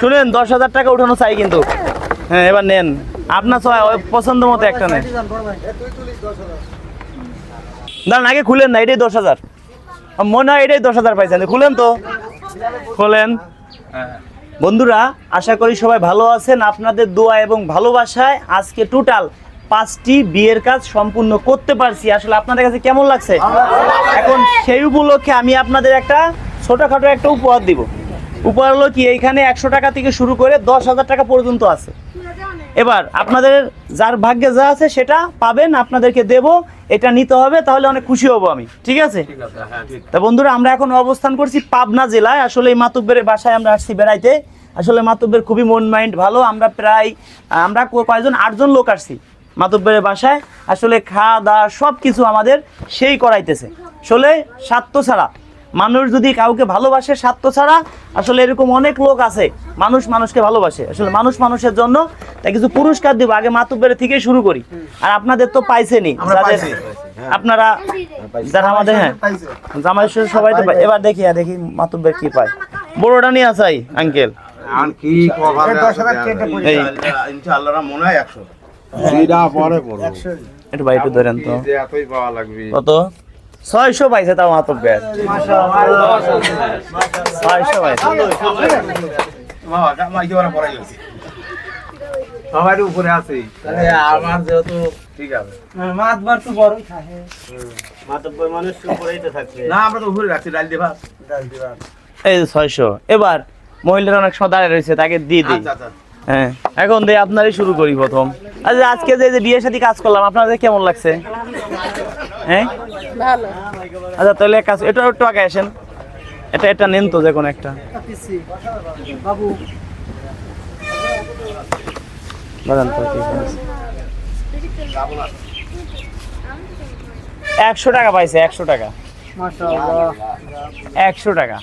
শুনেন, দশ হাজার টাকা উঠানো চাই কিন্তু। হ্যাঁ এবার নেন। আপনার সবাই পছন্দ মতো একটা নেন। দাঁড়ান, আগে খুলেন না, এটাই দশ হাজার। মনে হয় এটাই দশ হাজার পাইছেন। খুলেন তো। খোলেন। বন্ধুরা, আশা করি সবাই ভালো আছেন। আপনাদের দোয়া এবং ভালোবাসায় আজকে টোটাল পাঁচটি বিয়ের কাজ সম্পূর্ণ করতে পারছি। আসলে আপনাদের কাছে কেমন লাগছে? এখন সেই উপলক্ষে আমি আপনাদের একটা ছোটখাটো একটা উপহার দিব। উপহার হলো কি এইখানে একশো টাকা থেকে শুরু করে দশ হাজার টাকা পর্যন্ত আছে। এবার আপনাদের যার ভাগ্যে যা আছে সেটা পাবেন আপনাদেরকে দেব এটা নিতে হবে তাহলে অনেক খুশি হব আমি ঠিক আছে? তা বন্ধুরা আমরা এখন অবস্থান করছি পাবনা জেলায় আসলে এই মাতুব্বের বাসায় আমরা আসছি বেড়াইতে। আসলে মাতুব্বের খুবই মন মাইন্ড ভালো আমরা প্রায় আমরা কয়েকজন আটজন লোক আসছি মাতুব্বের বাসায়। আসলে খাওয়া দাওয়া সব কিছু আমাদের সেই করাইতেছে। আসলে স্বার্থ ছাড়া মানুষ যদি কাউকে ভালোবাসে স্বার্থ ছাড়া আসলে এরকম অনেক লোক আছে মানুষ মানুষকে ভালোবাসে। আসলে মানুষ মানুষের জন্য তাই কিছু পুরস্কার দিব আগে মাতুব্বের থেকে শুরু করি। আর আপনাদের তো পাইছেনি। যাদের আপনারা যারা আমাদের হ্যাঁ। জামাই সবাই তো এবার দেখি হ্যাঁ, দেখি মাতুব্বের কি পায়। বড়টা নিয়ে আসাই আঙ্কেল মনে হয় 100 সিডা পরে পড়ো একটু ধরেন তো। যে এতই পাওয়া লাগবে। কত? ছয়শো পাইছে তাও মাতুব্বের ছয়শো পাইছে। বাবা কামাই কি ওরা পড়াই গেছে সবার উপরে আছে। আমার যেহেতু ঠিক আছে। মাতবার তো বড়ই থাকে। মাতব্বর মানুষ উপরেই তো থাকবে না আমরা তো উপরে রাখছি ডাল দিয়ে ভাত এই যে ছয়শো। এবার মহিলারা অনেক সময় দাঁড়িয়ে রয়েছে তাকে দিয়ে দিই। আচ্ছা আচ্ছা। হ্যাঁ এখন দিয়ে আপনারই শুরু করি প্রথম। আচ্ছা আজকে যে যে বিয়ের সাথে কাজ করলাম আপনাদের কেমন লাগছে? হ্যাঁ? ভালো। আচ্ছা তাহলে এক কাজ এটা একটু আগে আসেন। এটা এটা নেন তো যে কোনো একটা। বাবু। একশো টাকা পাইছে একশো টাকা। একশো টাকা।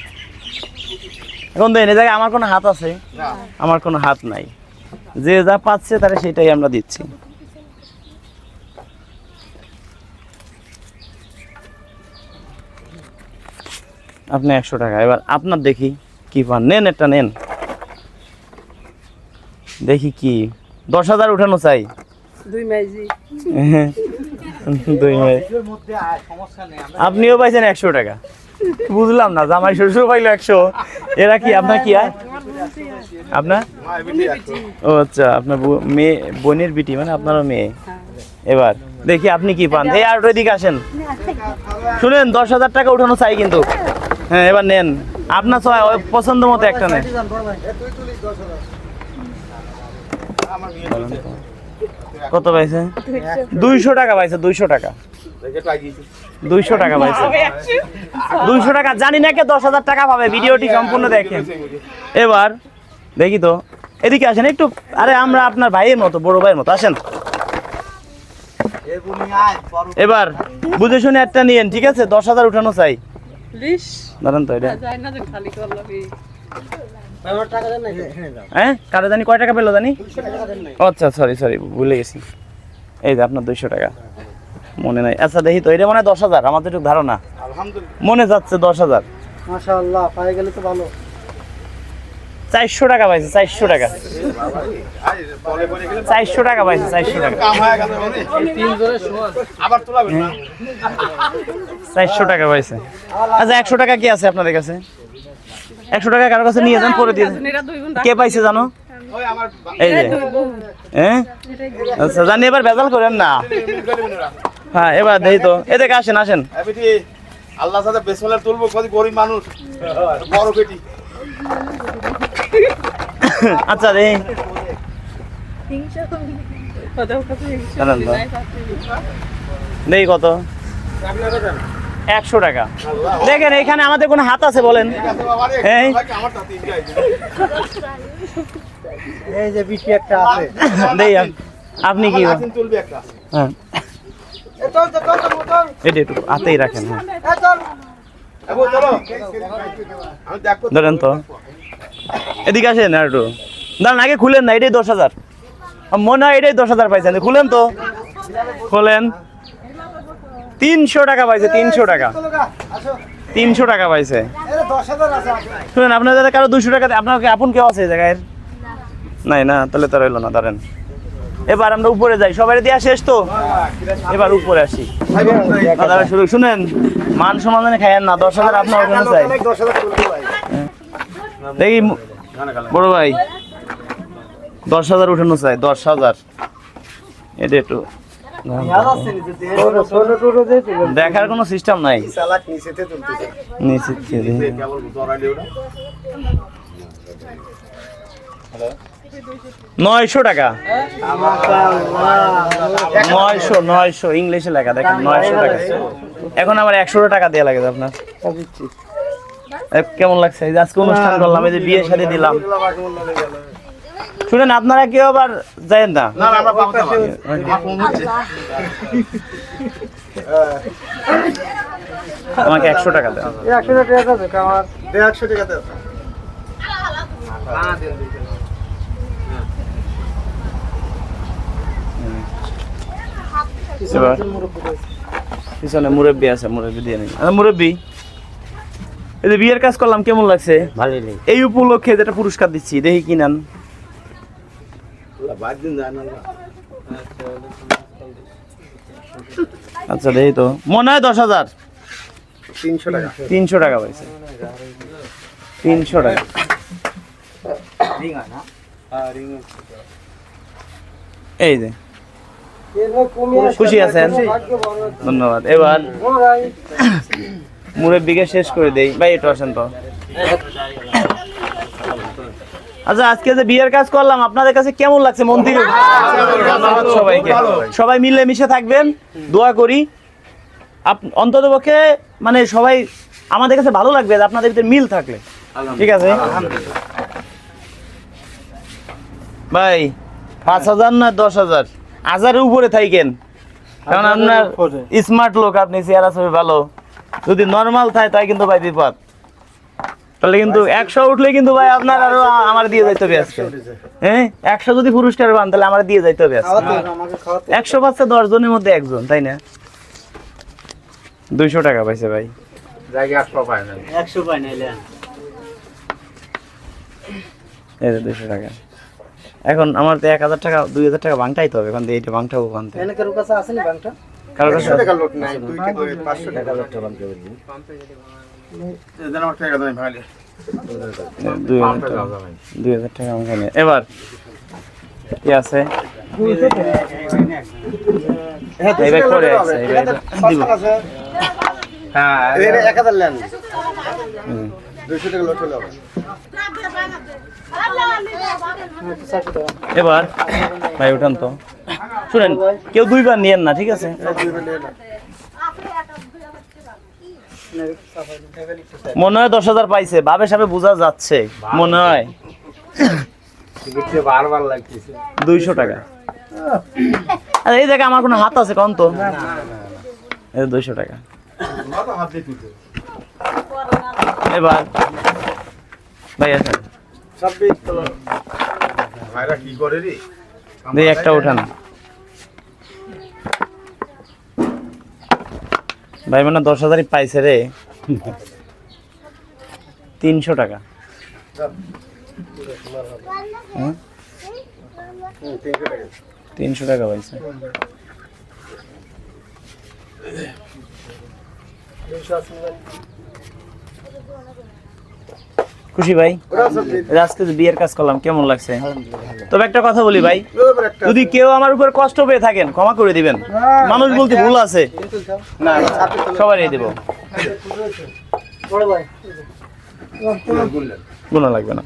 এখন দেন জায়গায় আমার কোনো হাত আছে? আমার কোনো হাত নাই। যে যা পাচ্ছে তারা সেটাই আমরা দিচ্ছি। আপনি একশো টাকা। এবার আপনার দেখি কি পান। নেন একটা নেন। দেখি কি। দশ হাজার উঠানো চাই। দুই মাইজি। আয় আপনিও পাইছেন একশো টাকা। বুঝলাম না জামাই শ্বশুর পাইলো একশো। এরা কি আপনার কি হয় আপনার? ও আচ্ছা আপনার মেয়ে বোনের বিটি মানে আপনারও মেয়ে। এবার দেখি আপনি কি পান। এই আর দিকে আসেন। শুনেন দশ হাজার টাকা উঠানো চাই কিন্তু। হ্যাঁ এবার নেন। আপনার সবাই পছন্দ মতো একটা নেন। কত পাইছে? দুইশো টাকা পাইছে, দুইশো টাকা। দুইশো টাকা পাইছে। দুইশো টাকা, জানি না কে দশ হাজার টাকা পাবে, ভিডিওটি সম্পূর্ণ দেখেন। এবার, দেখি তো, এদিকে আসেন, একটু, আরে আমরা আপনার ভাইয়ের মতো, বড় ভাইয়ের মতো, আসেন। এবার, বুঝে শুনে একটা নিয়েন, ঠিক আছে? দশ হাজার উঠানো চাই। তো এটা। যায় না যে খালি করলাম হ্যাঁ কারও জানি কয় টাকা পেল জানি? আচ্ছা সরি সরি ভুলে গেছি। এই যে আপনার দুইশো টাকা। মনে নাই। আচ্ছা দেখি তো এটা মনে হয় দশ হাজার আমার তো একটু ধারণা। মনে যাচ্ছে দশ হাজার। পায়ে গেলে তো ভালো। চারশো টাকা পাইছে চারশো টাকা। চারশো টাকা পাইছে চারশো টাকা। কাম হয়ে গেছে মানে তিন জনে সমান আবার তোলাবেন না চারশো টাকা পাইছে। আচ্ছা একশো টাকা কি আছে আপনাদের কাছে? একশো টাকা কারও কাছে নিয়ে যান পরে দিয়ে কে পাইছে জানো? এই যে। হ্যাঁ আচ্ছা জানি এবার ভেজাল করেন না। হ্যাঁ এবার দেখি তো। এদিকে আসেন আসেন। আল্লাহ সাথে বেসমেলার তুলবো কত গরিব মানুষ। বড় পেটি আচ্ছা তো। নাই কত? একশো টাকা। দেখেন এখানে আমাদের কোনো হাত আছে বলেন। এই। এই যে বিটি একটা আছে। আপনি কি হ্যাঁ। এটা একটু হাতেই রাখেন হ্যাঁ। ধরেন তো। এদিকে আসেন আর একটু। দাঁড়ান, আগে খুলেন না, এটাই দশ হাজার। মনে হয় এটাই দশ হাজার পাইছেন। খুলেন তো। খোলেন। তিনশো টাকা পাইছে, তিনশো টাকা। তিনশো টাকা পাইছে। শুনেন আপনার যাতে কারও দুশো টাকা আপনার আপন কেউ আছে এই জায়গায়? নাই না, তাহলে তো রইল না ধরেন এবার আমরা উপরে যাই। সবাই দিয়া শেষ তো? এবার উপরে আসি। দাঁড়া, শুরু শুনেন। মান সমাধানে খাইয়েন না। দশ হাজার আপনার ওখানে চাই। দেখি বড় ভাই। দশ হাজার উঠানো চাই দশ হাজার। এটা একটু দেখার কোনো সিস্টেম নাই। নিচে নয়শো টাকা। নয়শো নয়শো ইংলিশে লেখা দেখেন নয়শো টাকা। এখন আবার একশো টাকা দেওয়া লাগে আপনার। কেমন লাগছে? আজকে অনুষ্ঠান করলাম এই যে বিয়ে শাদী দিলাম। শুনেন আপনারা কেউ আবার যায়েন না? না না, আমরা পাবো না আমার ফোন হচ্ছে আমাকে একশো টাকা দেন। একশো টাকা দাও এবার পিছনে মুরব্বী আছে মুরব্বী দিয়ে নেই আচ্ছা, মুরব্বী এই যে বিয়ের কাজ করলাম কেমন লাগছে? ভালোই এই উপলক্ষে যেটা পুরস্কার দিচ্ছি দেখি কি নেন। বাদ দিন যায় না আচ্ছা দেখি তো। মনে হয় দশ হাজার। তিনশো টাকা। তিনশো টাকা পাইছে। তিনশো টাকা। এই যে খুশি আছেন? ধন্যবাদ। এবার মুরব্বীকে শেষ করে দেই। ভাই একটু আসেন তো। আচ্ছা আজকে যে বিয়ের কাজ করলাম আপনাদের কাছে কেমন লাগছে মন থেকে? সবাইকে। সবাই মিলে মিশে থাকবেন দোয়া করি। আপ- অন্ততপক্ষে মানে সবাই আমাদের কাছে ভালো লাগবে আপনাদের ভিতরে মিল থাকলে। ঠিক আছে? ভাই পাঁচ হাজার না দশ হাজার? হাজারের উপরে থাকেন। কারণ আপনার স্মার্ট লোক আপনি চেহারা ছবি ভালো। যদি নর্মাল থাকে তাই কিন্তু ভাই বিপদ। তাহলে কিন্তু একশো উঠলে কিন্তু ভাই আপনার আরও আমার দিয়ে যাইতে হবে আজকে। হ্যাঁ? একশো যদি পুরস্কার পান তাহলে আমার দিয়ে যাইতে হবে আজকে। একশো পাচ্ছে দশ জনের মধ্যে একজন তাই না? দুইশো টাকা পাইছে ভাই। একশো পায় না একশো পাই এই দুইশো টাকা। এখন আমার তো এক হাজার টাকা দুই হাজার টাকা ভাঙটাই তো হবে। এখন এইটা ভাঙটাও ওখান থেকে। কারোর কাছে টাকা লোক নাই দুই টাকা পাঁচশো টাকা। দুই হাজার টাকা। আমাকে এবার কি আছে? ভাই করে আছে দিব হ্যাঁ এক হাজার নেন হুম। দুইশো টাকা লোক হলে হবে। এবার, ভাই, উঠান তো। শুনেন, কেউ দুইবার নিয়েন না, ঠিক আছে? মনে হয় দশ হাজার পাইছে বাবে সাবে বোঝা যাচ্ছে, মনে হয়। দুইশো টাকা। আরে, এই জায়গায় আমার কোনো হাত আছে, কন তো। দুইশো টাকা। এবার, ভাই ছাব্বিশ ভাইরা কি করে রে? দেখি একটা উঠান। ভাই মানে দশ হাজারই পাইছে রে। তিনশো টাকা। তিনশো টাকা পাইছে। খুশি ভাই? আজকে বিয়ের কাজ করলাম কেমন লাগছে? তবে একটা কথা বলি ভাই যদি কেউ আমার উপর কষ্ট পেয়ে থাকেন ক্ষমা করে দিবেন। মানুষ বলতে ভুল আছে। সবাই দিব। গুণা লাগবে না।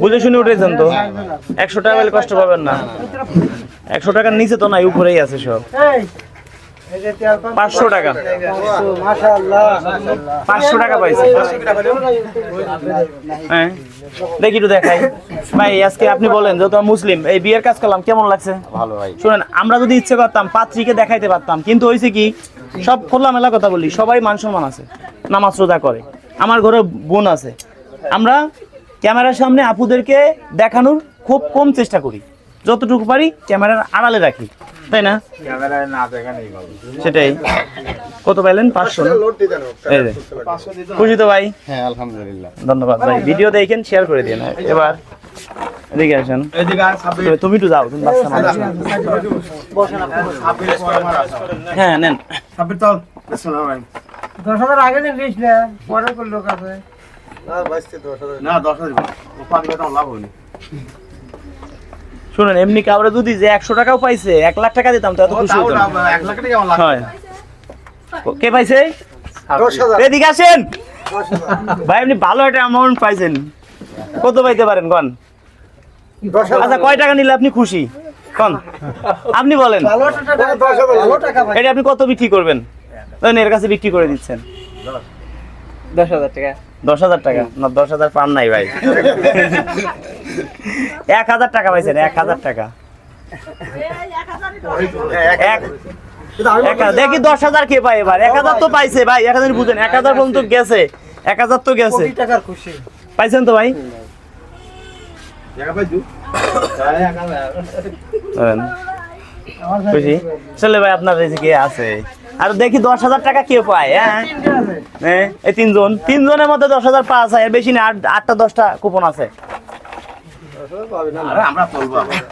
বুঝে শুনে উঠেছেন তো? একশো টাকা পেলে কষ্ট পাবেন না। একশো টাকার নিচে তো নাই উপরেই আছে সব। পাঁচশো টাকা। পাঁচশো টাকা পাইছে। হ্যাঁ। দেখি একটু দেখাই। ভাই আজকে আপনি বলেন যেহেতু আমি মুসলিম এই বিয়ের কাজ করলাম কেমন লাগছে? ভালো ভাই। শুনেন আমরা যদি ইচ্ছে করতাম পাত্রীকে দেখাইতে পারতাম কিন্তু হয়েছে কি সব খোলামেলা কথা বলি সবাই মান সম্মান আছে নামাজ রোজা করে আমার ঘরে বোন আছে। আমরা ক্যামেরার সামনে আপুদেরকে দেখানোর খুব কম চেষ্টা করি। যতটুকু পারি ক্যামেরার আড়ালে রাখি তাই না? সেটাই। কত পাইলেন? পাঁচশো খুশি তো ভাই? হ্যাঁ আলহামদুলিল্লাহ। ধন্যবাদ ভাই। ভিডিও দেখেন শেয়ার করে দিন এবার এদিকে আসেন। এদিকে আর ছাব্বিশ তুমি- তুমি একটু যাও তুমি বাচ্চা না। হ্যাঁ নেন। দশ হাজার আগে পরে না দশ লাভ হয়নি। শুনেন এমনি কাউরে যদি যে একশো টাকাও পাইছে এক লাখ টাকা দিতাম তো এত খুশি তাও হতো লাভ, এক লাখ টাকা আমার লাভ হয়। কে পাইছে? এদিকে আসেন। ভাই আপনি ভালো একটা অ্যামাউন্ট পাইছেন। কত পাইতে পারেন কন? আচ্ছা কয় টাকা নিলে আপনি খুশি? কন? আপনি বলেন। এটা আপনি কত বিক্রি করবেন? এর কাছে বিক্রি করে দিচ্ছেন। দশ হাজার টাকা। দশ হাজার টাকা? না দশ হাজার পান নাই ভাই। এক হাজার টাকা পাইছেন এক হাজার টাকা। দেখি দশ হাজার কে পায় এবার। এক হাজার তো পাইছে ভাই এক হাজার বুঝেন এক হাজার পর্যন্ত গেছে এক হাজার তো গেছে। পাইছেন তো ভাই। খুশি? চলে ভাই আপনার কে আছে। আর দেখি দশ হাজার টাকা কে পায় হ্যাঁ? হ্যাঁ, এই তিনজন। তিনজনের মধ্যে দশ হাজার হয় এর বেশি না আট আটটা দশটা কুপন আছে। আমরা চলবো আবার।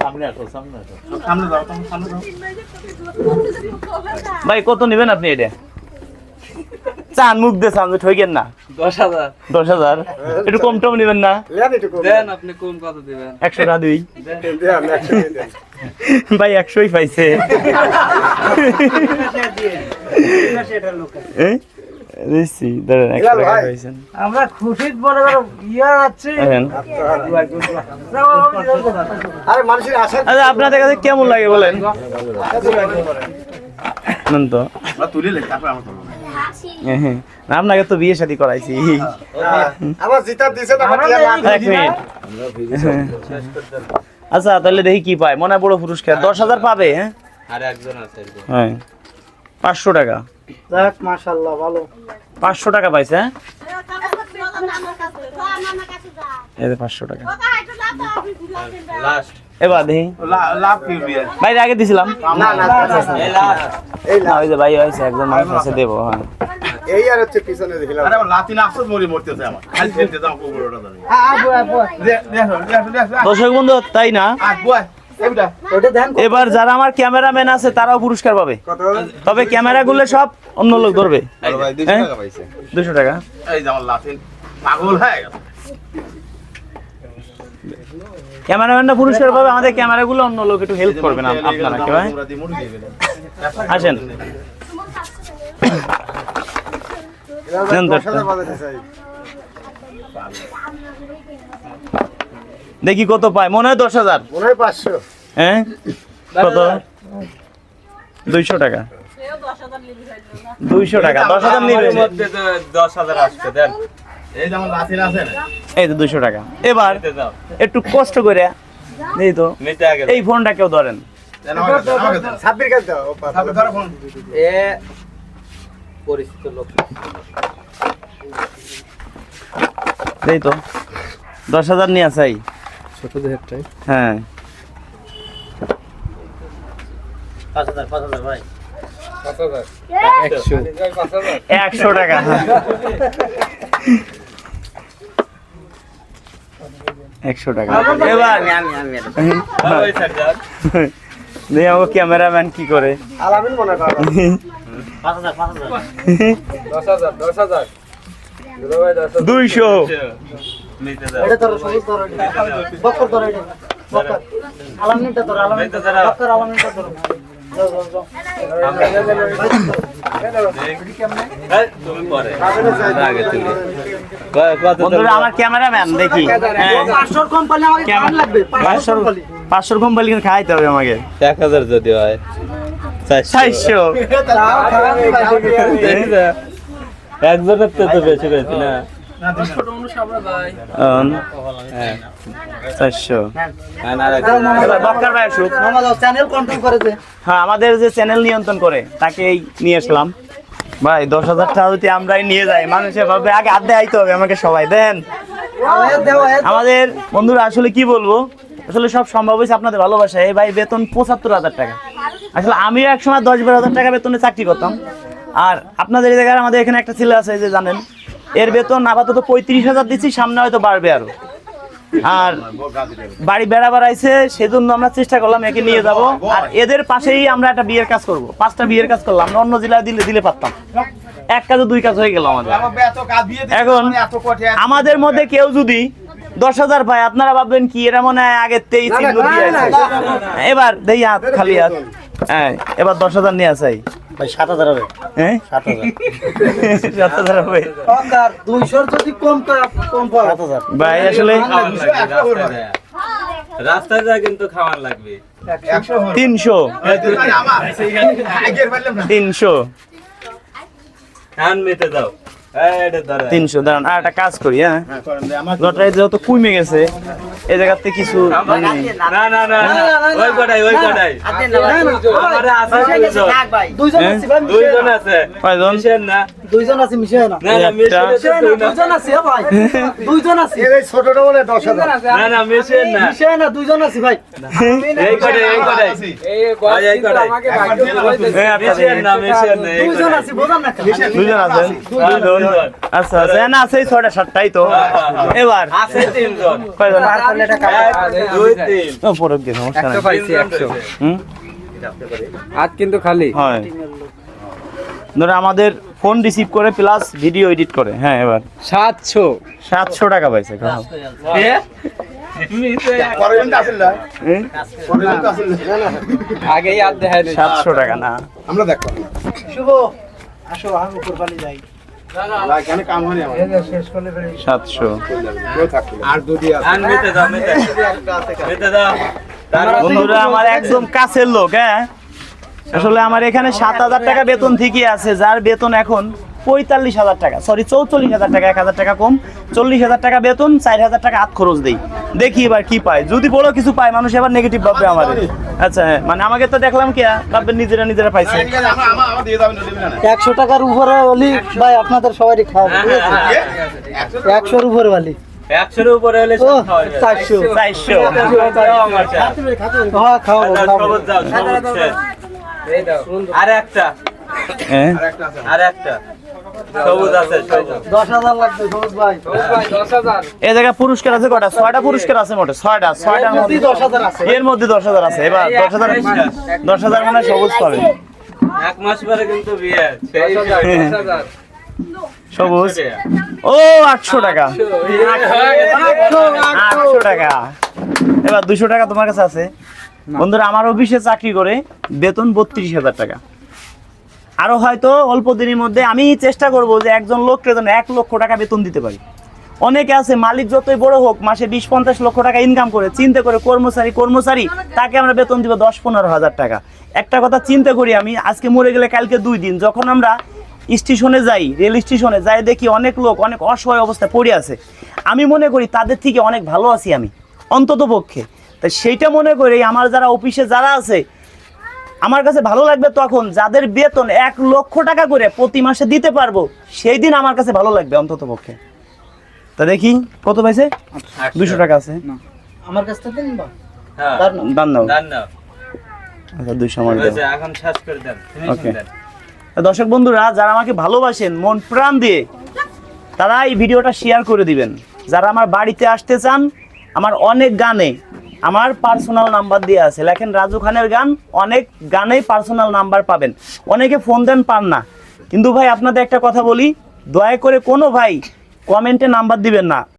সামনে যাও তুমি সামনে যাও। ভাই কত নেবেন আপনি এটা? চান মুখ দিয়ে চান ঠইকেন না। দশ হাজার। দশ হাজার? একটু কম টম নেবেন না? দেন আপনি কোন কত দিবেন? একশো না দুই। ভাই একশোই পাইছে। টাকা পাইছেন। আমরা খুশি করো ইয়া আছে। আরে মানুষের আশা আচ্ছা আপনাদের কাছে কেমন লাগে বলেন? নেন তো। তুলে লে তারপর আমরা হ্যাঁ, হ্যাঁ। আপনাকে তো বিয়ে শাদী করাইছি। দিছে আচ্ছা তাহলে দেখি কি পায়। মনে হয় বড় পুরস্কার। দশ হাজার পাবে হ্যাঁ? আর একজন আছে হ্যাঁ। পাঁচশো টাকা। যাক মাশাআল্লাহ ভালো। পাঁচশো টাকা পাইছে হ্যাঁ? এই যে পাঁচশো টাকা। লাস্ট এবার দেখি লাভ কি বিয়ে? আগে দিছিলাম। না না এই লাস্ট না ওই যে ভাই একজন মানুষ আছে দেবো হ্যাঁ। এই আর হচ্ছে পিছনে দেখলাম আরে লাতিন আফসোস মরি মরতেছে আমার। খালি খেলতে যাও কুকুরটা ধরে আবু আবু দেখো দেখো দেখো দর্শক বন্ধু তাই না? বয় এবার যারা আমার ক্যামেরাম্যান আছে তারাও পুরস্কার পাবে। তবে ক্যামেরাগুলো সব অন্য লোক ধরবে। হ্যাঁ? দুশো টাকা। এই যে আমার লাতিন পাগল ক্যামেরাম্যানটা পুরস্কার পাবে আমাদের ক্যামেরাগুলো অন্য লোক একটু হেল্প করবেন আপ- আপনারা কেউ হ্যাঁ? আসেন নেন তো একটা। দেখি কত পায়? মনে হয় দশ হাজার মনে হয় পাঁচশো। হ্যাঁ কত? দুইশো টাকা। দুইশো টাকা। দশ হাজার নিবে দশ হাজার দেন। এই তো দুইশো টাকা। এবার একটু কষ্ট করে এই তো এই ফোনটা কেউ ধরেন। এই তো দশ হাজার নিয়ে আসাই। ছোট দেহটাই হ্যাঁ। পাঁচ হাজার পাঁচ হাজার ভাই। একশো। টাকা। একশো টাকা। দেখি। ক্যামেরাম্যান কি করে। দুইশো। নিতে দাও। এটা ধরো সবুজ ধরো বকর ধরো এটা। বকর আলামিনটা ধরো আলামিনটা ধরো বকর আলামিনটা ধরো। যাও যাও যাও। এই, তুমি পরে। আগে তুমি ক- কত বন্ধুরা আমার ক্যামেরাম্যান দেখি। পাঁচশোর কোম্পানি আমাকে লাগবে। পাঁচশোর পাঁচশোর কোম্পানি খাইতে হবে আমাকে। এক হাজার যদি হয় চারশো। একজনের তো তো বেশি বেশি না। হ্যাঁ আমাদের যে চ্যানেল নিয়ন্ত্রণ করে, তাকেই নিয়ে আসলাম। ভাই, দশ হাজার টাকা যদি আমরাই নিয়ে যাই, মানুষের ভাবে আগে আড্ডে আইতে হবে আমাকে সবাই, দেন। আমাদের বন্ধুরা, আসলে কি বলব? আসলে সব সম্ভব হয়েছে আপনাদের ভালোবাসা এই ভাই, বেতন পঁচাত্তর হাজার টাকা। আসলে আমিও এক সময় দশ বারো হাজার টাকা বেতনে চাকরি করতাম। আর আপনাদের এই জায়গায় আমাদের এখানে একটা ছেলে আছে যে জানেন এর বেতন আপাতত পঁয়ত্রিশ হাজার দিচ্ছি সামনে হয়তো বাড়বে আরও আর বাড়ি বেড়া বাড়াইছে সেজন্য আমরা চেষ্টা করলাম একে নিয়ে যাব আর এদের পাশেই আমরা একটা বিয়ের কাজ করব পাঁচটা বিয়ের কাজ করলাম আমরা অন্য জেলায় দিলে দিলে পারতাম এক কাজে দুই কাজ হয়ে গেল আমাদের এখন মানে। আমাদের মধ্যে কেউ যদি দশ হাজার পায় আপনারা ভাববেন কি এরা মনে হয় আগের তেই চিহ্ন দিয়ে আছে। এবার দেই হাত খালি হাত হ্যাঁ এবার দশ হাজার নিয়ে আসাই ভাই সাত হাজার হবে। হ্যাঁ? সাত হাজার। সাত হাজার হবে। দুইশোর যদি কম কম সাত হাজার। ভাই আসলে দুশো একশো করবে। রাস্তায় যা কিন্তু খাওয়ার লাগবে। একশো তিনশো। না। তিনশো। ধান মেতে দাও। তিনশো দাঁড়ান আর একটা কাজ করি হ্যাঁ হ্যাঁ, করেন লটারি যেহেতু কমে গেছে এই জায়গাতে কিছু না না না না, ওই কটাই ওই কটাই আমারে আছে মিশে দুইজন না। আছে না, দুইজন আছি হ্যাঁ। হ্যাঁ, হ্যাঁ। আচ্ছা আচ্ছা না আছে ছয়টা সাতটাই তো এবার আছে তিনজন কয়জন এক, দুই তিন। ও, পরে গিয়ে সমস্যা নাই। তিনজন রয়েছে। হুম? হাত কিন্তু খালি। হয়। ধরে আমাদের ফোন রিসিভ করে প্লাস ভিডিও এডিট করে। হ্যাঁ এবার। সাতশো। সাতশো টাকা পাইছে। সাতশো টাকা না। আমরা দেখো শুভ। আসো আমি উপর পালি যাই। সাতশো। আর বন্ধুরা আমার একদম কাছের লোক হ্যাঁ? আসলে আমার এখানে সাত হাজার টাকা বেতন ঠিকই আছে যার বেতন এখন পঁয়তাল্লিশ হাজার টাকা। সরি চৌচল্লিশ হাজার টাকা এক হাজার টাকা কম। চল্লিশ হাজার টাকা বেতন চার হাজার টাকা হাত খরচ দেই। দেখি এবার কি পায়। যদি বড় কিছু পায় মানুষ এবার নেগেটিভ ভাববে আমার। আচ্ছা হ্যাঁ, মানে আমাকে তো দেখলাম কি ভাববে নিজেরা নিজেরা পাইছে। দিবেন না? একশো টাকার উপরে হলি ভাই আপনাদের সবারই টাকা? একশোর উপরে বালি একশোর উপরে হলে খাওয়া। চারশো। চারশো। হ্যাঁ। আর একটা। হ্যাঁ? আর একটা। এই জায়গায় পুরস্কার আছে কটা? ছয়টা পুরস্কার আছে মোটে ছয়টা ছয়টার মধ্যে। দশ হাজার আছে। এর মধ্যে দশ হাজার আছে। এবার দশ হাজার দশ হাজার মানে সবুজ পাবে। এক মাস পরে কিন্তু বিয়ে। সবুজ। ও আটশো টাকা। আটশো টাকা। এবার দুশো টাকা তোমার কাছে আছে। বন্ধুরা আমার অফিসে চাকরি করে বেতন বত্রিশ হাজার টাকা। আরও হয়তো অল্প দিনের মধ্যে আমি চেষ্টা করব যে একজন লোককে যেন এক লক্ষ টাকা বেতন দিতে পারি। অনেকে আছে, মালিক যতই বড় হোক, মাসে বিশ, পঞ্চাশ লক্ষ টাকা ইনকাম করে, চিন্তা করে কর্মচারী কর্মচারী, তাকে আমরা বেতন দিব দশ, পনেরো হাজার টাকা। একটা কথা চিন্তা করি আমি, আজকে মরে গেলে কালকে দুই দিন, যখন আমরা স্টেশনে যাই, রেল স্টেশনে যাই, দেখি অনেক লোক অনেক অসহায় অবস্থায় পড়ে আছে। আমি মনে করি তাদের থেকে অনেক ভালো আছি আমি অন্তত পক্ষে তাই সেইটা মনে করি আমার যারা অফিসে যারা আছে আমার কাছে ভালো লাগবে তখন যাদের বেতন এক লক্ষ টাকা করে প্রতি মাসে দিতে পারব সেই দিন আমার কাছে ভালো লাগবে অন্তত পক্ষে। তা দেখি কত পাইছে? দুশো টাকা আছে। আমার কাছ থেকে নিবা। হ্যাঁ। দান দাও আচ্ছা দুশো আমার এখন শেষ করে দেন। Finishing Okay. দেন। তা দর্শক বন্ধুরা যারা আমাকে ভালোবাসেন মন প্রাণ দিয়ে তারা এই ভিডিওটা শেয়ার করে দিবেন। যারা আমার বাড়িতে আসতে চান আমার অনেক গানে আমার পার্সোনাল নাম্বার দিয়ে আছে। লেখেন, রাজু খানের গান, অনেক গানেই পার্সোনাল নাম্বার পাবেন। অনেকে ফোন দেন, পান না। কিন্তু ভাই, আপনাদের একটা কথা বলি, দয়া করে কোনো ভাই কমেন্টে নাম্বার দিবেন না।